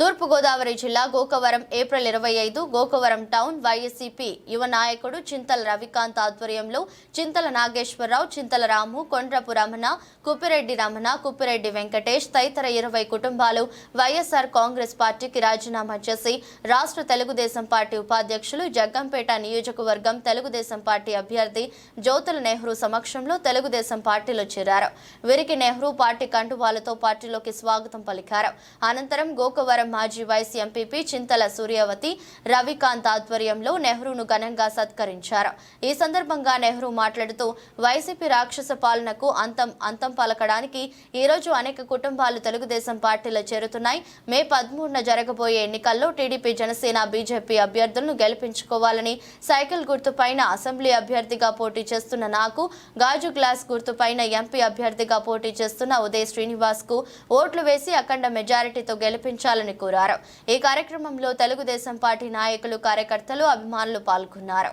తూర్పుగోదావరి జిల్లా గోకవరం ఏప్రిల్ ఇరవై ఐదు గోకవరం టౌన్ వైఎస్సీపీ యువ నాయకుడు చింతల రవికాంత్ ఆధ్వర్యంలో చింతల నాగేశ్వరరావు చింతల రాము కొండ్రపు రమణ కుప్పిరెడ్డి రమణ కుప్పిరెడ్డి వెంకటేష్ తదితర ఇరవై కుటుంబాలు వైఎస్ఆర్ కాంగ్రెస్ పార్టీకి రాజీనామా చేసి రాష్ట్ర తెలుగుదేశం పార్టీ ఉపాధ్యక్షులు జగ్గంపేట నియోజకవర్గం తెలుగుదేశం పార్టీ అభ్యర్థి జ్యోతుల నెహ్రూ సమక్షంలో తెలుగుదేశం పార్టీలో చేరారు. వీరికి నెహ్రూ పార్టీ కండువాలతో పార్టీలోకి స్వాగతం పలికారు. అనంతరం గోకవరం మాజీ వైస్ ఎంపీపీ చింతల సూర్యవతి రవికాంత్ ఆధ్వర్యంలో నెహ్రూను ఘనంగా సత్కరించారు. ఈ సందర్భంగా నెహ్రూ మాట్లాడుతూ వైసీపీ రాక్షస పాలనకు అంతం అంతం పలకడానికి ఈ రోజు అనేక కుటుంబాలు తెలుగుదేశం పార్టీలో చేరుతున్నాయి. మే పదమూడున జరగబోయే ఎన్నికల్లో టీడీపీ జనసేన బీజేపీ అభ్యర్థులను గెలిపించుకోవాలని సైకిల్ గుర్తుపైన అసెంబ్లీ అభ్యర్థిగా పోటీ చేస్తున్న నాకు గాజు గ్లాస్ గుర్తుపైన ఎంపీ అభ్యర్థిగా పోటీ చేస్తున్న ఉదయ్ శ్రీనివాస్కు ఓట్లు వేసి అఖండ మెజారిటీతో గెలిపించాలని కోరారు. ఈ కార్యక్రమంలో తెలుగుదేశం పార్టీ నాయకులు కార్యకర్తలు అభిమానులు పాల్గొన్నారు.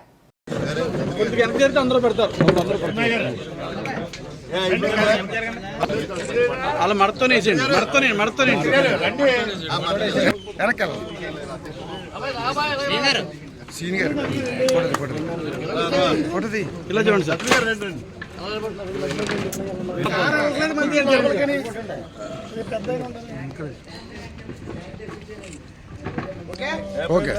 అలా మడతోనే వేసేయండి మడతోనే మడతోనే. సీనియర్ ఫోటోది ఇలా చూడండి సార్. ఓకే?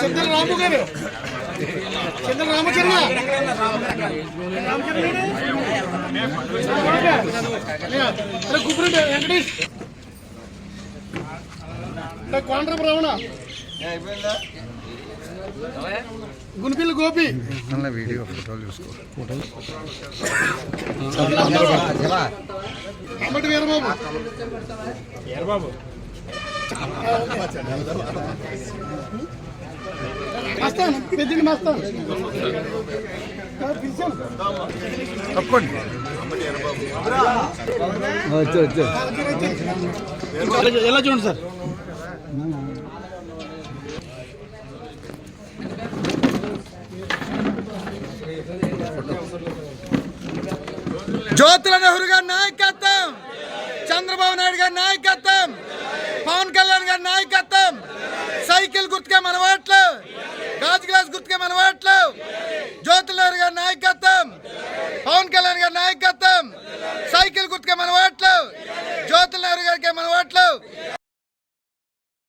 చంద్ర రాము గారు. చంద్ర రామచంద్ర. రామచంద్ర కుబ్రెడ్డి వెంకటేష్. కోండ్రపు రమణ. గునిపిల్లి గోపి. అన్న వీడియో ఫోటోలు చూసుకో. అమ్మటి వీరబాబు. మస్తాను పెద్దండి మస్తాను. పిలిచాను తప్పండి ఇలా చూడండి సార్? జ్యోతుల నెహ్రూ గారి నాయకత్వం చంద్రబాబు నాయుడు గారి నాయకత్వం పవన్ కళ్యాణ్ గారి నాయకత్వం సైకిల్ గుర్తుకే మనవాట్లు గాజు గ్లాస్ గుర్తుకే మనవాట్లు జ్యోతుల నెహ్రూ గారి నాయకత్వం పవన్ కళ్యాణ్ గారి నాయకత్వం సైకిల్ గుర్తుకే మనవాట్లు జ్యోతుల నెహ్రూ గారికి మనవాట్లు